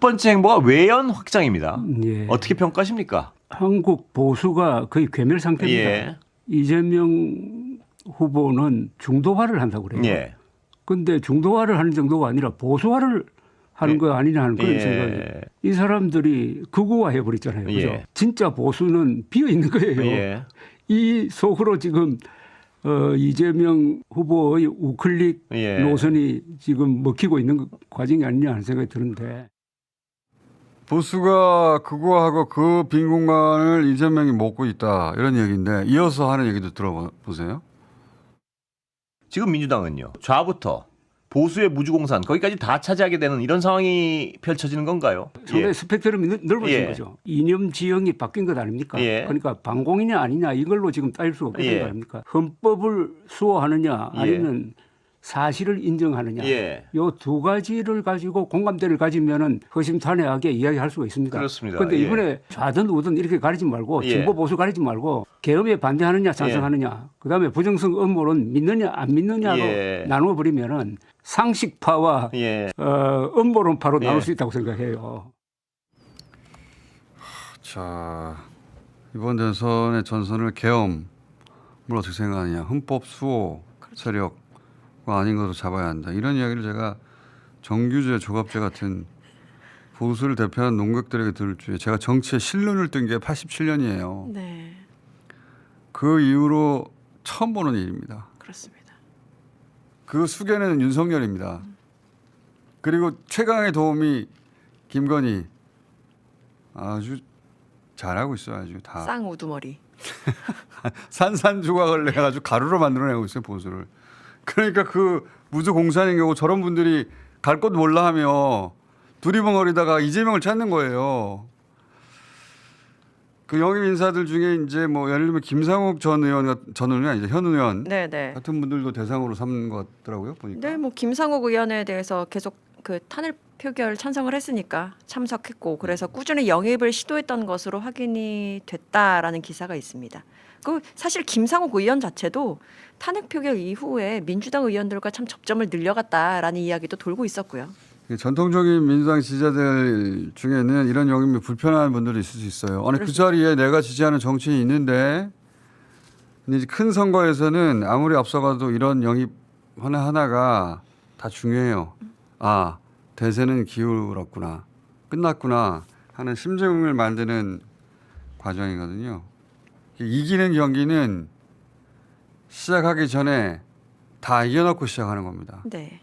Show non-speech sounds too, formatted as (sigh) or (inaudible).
첫 번째 행보가 외연 확장입니다. 예. 어떻게 평가하십니까? 한국 보수가 거의 괴멸 상태입니다. 예. 이재명 후보는 중도화를 한다고 그래요. 예. 근데 중도화를 하는 정도가 아니라 보수화를 하는 예. 거 아니냐 하는 그런 예. 생각이. 이 사람들이 극우화 해 버렸잖아요. 그죠? 예. 진짜 보수는 비어 있는 거예요. 예. 이 속으로 지금 어, 이재명 후보의 우클릭 예. 노선이 지금 먹히고 있는 과정이 아니냐 하는 생각이 드는데 보수가 그거하고 그 빈 공간을 이재명이 먹고 있다 이런 얘기인데 이어서 하는 얘기도 들어보세요. 지금 민주당은요. 좌부터 보수의 무주공산 거기까지 다 차지하게 되는 이런 상황이 펼쳐지는 건가요? 상당히 예. 스펙트럼이 넓- 넓어진 예. 거죠. 이념 지형이 바뀐 것 아닙니까? 예. 그러니까 반공이냐 아니냐 이걸로 지금 따질 수가 없는 예. 거 아닙니까? 헌법을 수호하느냐 예. 아니면 사실을 인정하느냐 예. 요두 가지를 가지고 공감대를 가지면은 허심탄회하게 이야기할 수가 있습니다. 그렇습니다. 그런데 예. 이번에 좌든 우든 이렇게 가리지 말고 예. 진보 보수 가리지 말고 계엄에 반대하느냐 찬성하느냐 그다음에 부정성 음모론 믿느냐 안 믿느냐로 예. 나누어 버리면은 상식파와 예. 어, 음모론파로 예. 나눌 수 있다고 생각해요. 자 이번 대선의 전선을 계엄을 어떻게 생각하느냐 헌법 수호 세력 과 아닌 것으로 잡아야 한다 이런 이야기를 제가 정규제 조갑제 같은 보수를 대표하는 농객들에게 들을 주에 제가 정치에 실눈을 뜬 게 87년이에요. 네, 그 이후로 처음 보는 일입니다. 그렇습니다. 그 수계는 윤석열입니다. 그리고 최강의 도움이 김건희 아주 잘하고 있어요. 아주 다 쌍 우두머리. (laughs) 산산조각을 내가지고 가루로 만들어내고 있어요 보수를. 그러니까 그 무주 공산인 경우 저런 분들이 갈 곳 몰라 하며 두리번거리다가 이재명을 찾는 거예요. 그 영입 인사들 중에 이제 뭐 예를 들면 김상욱 전 의원 같- 전 의원이 아니죠 현 의원 네, 네. 같은 분들도 대상으로 삼는 것 같더라고요 보니까. 네, 뭐 김상욱 의원에 대해서 계속 그 탄핵 표결 찬성을 했으니까 참석했고 그래서 꾸준히 영입을 시도했던 것으로 확인이 됐다라는 기사가 있습니다. 그 사실 김상욱 의원 자체도 탄핵 표결 이후에 민주당 의원들과 참 접점을 늘려갔다라는 이야기도 돌고 있었고요. 그 전통적인 민주당 지지자들 중에는 이런 영입이 불편한 분들이 있을 수 있어요. 아니 그. 자리에 내가 지지하는 정치인이 있는데 이제 큰 선거에서는 아무리 앞서가도 이런 영입 하나 하나가 다 중요해요. 아 대세는 기울었구나, 끝났구나 하는 심정을 만드는 과정이거든요. 이기는 경기는 시작하기 전에 다 이겨놓고 시작하는 겁니다. 네.